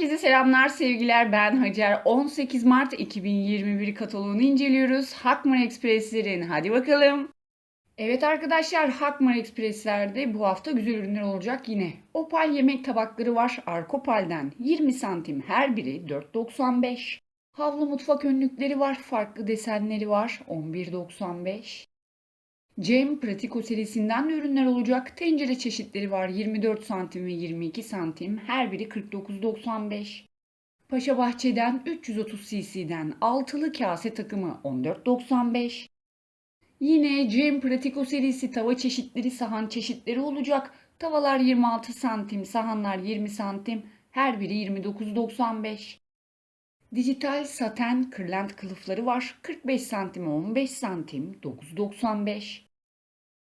Herkese selamlar, sevgiler. Ben Hacer. 18 Mart 2021 kataloğunu inceliyoruz. Hakmar Ekspresler'in. Hadi bakalım. Evet arkadaşlar, Hakmar Ekspresler'de bu hafta güzel ürünler olacak yine. Opal yemek tabakları var Arkopal'den. 20 santim her biri 4.95. Havlu mutfak önlükleri var. Farklı desenleri var. 11.95. Cem Pratiko serisinden de ürünler olacak. Tencere çeşitleri var. 24 santim ve 22 santim. Her biri 49.95. Paşa Bahçe'den 330 cc'den altılı kase takımı 14.95. Yine Cem Pratiko serisi tava çeşitleri, sahan çeşitleri olacak. Tavalar 26 santim, sahanlar 20 santim. Her biri 29.95. Dijital saten kırlent kılıfları var. 45 santim 15 santim 9.95.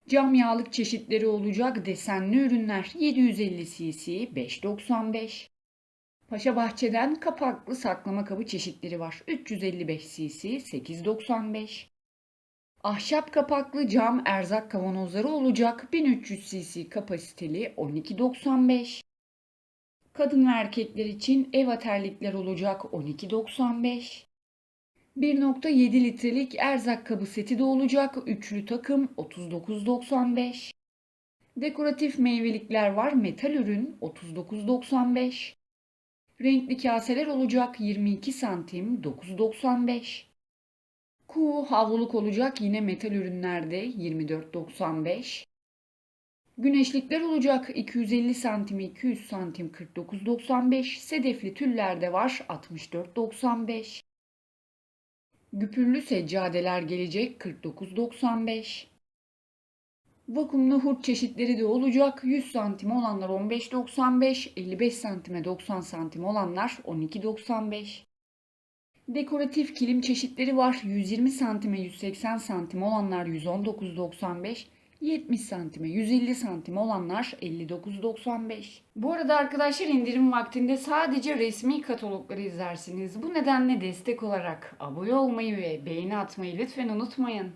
Cam yağlık çeşitleri olacak desenli ürünler 750 cc 5.95. Paşa Bahçe'den kapaklı saklama kabı çeşitleri var. 355 cc 8.95. Ahşap kapaklı cam erzak kavanozları olacak. 1300 cc kapasiteli 12.95. Kadın ve erkekler için ev aterlikler olacak 12.95. 1.7 litrelik erzak kabı seti de olacak. Üçlü takım 39.95. Dekoratif meyvelikler var. Metal ürün 39.95. Renkli kaseler olacak 22 santim 9.95. Kuğu havluluk olacak yine metal ürünlerde 24.95. Güneşlikler olacak. 250 santim 200 santim 49.95 sedefli tüllerde var. 64.95 Güpürlü seccadeler gelecek. 49.95 Vakumlu hurt çeşitleri de olacak. 100 santim olanlar 15.95 55 santime 90 santim olanlar 12.95 Dekoratif kilim çeşitleri var. 120 santime 180 santim olanlar 119.95 70 santime 150 santim olanlar 59.95. Bu arada arkadaşlar indirim vaktinde sadece resmi katalogları izlersiniz. Bu nedenle destek olarak abone olmayı ve beğeni atmayı lütfen unutmayın.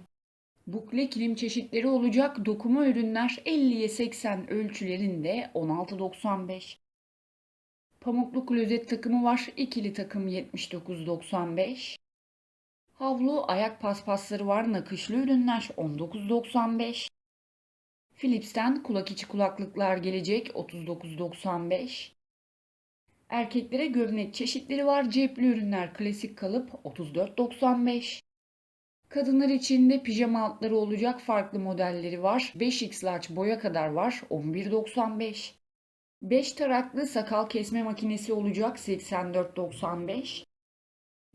Bukle kilim çeşitleri olacak dokuma ürünler 50'ye 80 ölçülerinde 16.95. Pamuklu klozet takımı var. ikili takım 79.95. Havlu ayak paspasları var. Nakışlı ürünler 19.95. Philips'ten kulak içi kulaklıklar gelecek 39.95. Erkeklere gömlek çeşitleri var. Cepli ürünler klasik kalıp 34.95. Kadınlar için de pijama altları olacak farklı modelleri var. 5x large boya kadar var 11.95. 5 taraklı sakal kesme makinesi olacak 84.95.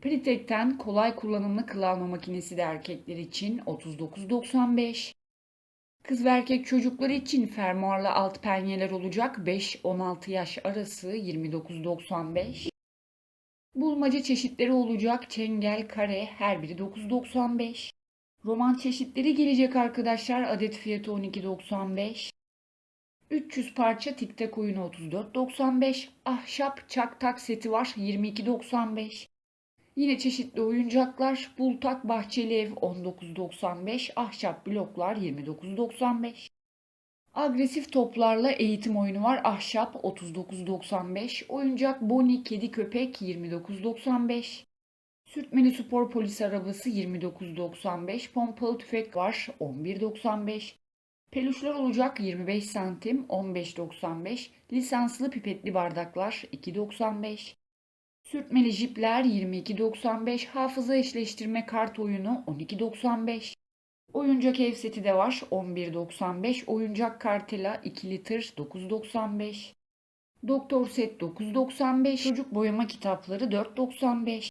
Pritek'ten kolay kullanımlı kıl alma makinesi de erkekler için 39.95. Kız ve erkek çocukları için fermuarlı alt penyeler olacak 5-16 yaş arası 29.95. Bulmaca çeşitleri olacak çengel, kare her biri 9.95. Roman çeşitleri gelecek arkadaşlar adet fiyatı 12.95. 300 parça tiktak oyunu 34.95. Ahşap çak tak seti var 22.95. Yine çeşitli oyuncaklar. Bultak Bahçeli Ev 19.95. Ahşap bloklar 29.95. Agresif toplarla eğitim oyunu var. Ahşap 39.95. Oyuncak Bonnie Kedi Köpek 29.95. Sürtmeli spor polis arabası 29.95. Pompalı tüfek var 11.95. Peluşlar olacak 25 santim 15.95. Lisanslı pipetli bardaklar 2.95. Sürtmeli jipler 22.95, hafıza eşleştirme kart oyunu 12.95. Oyuncak ev seti de var 11.95, oyuncak kartela 2 litre 9.95. Doktor set 9.95, çocuk boyama kitapları 4.95.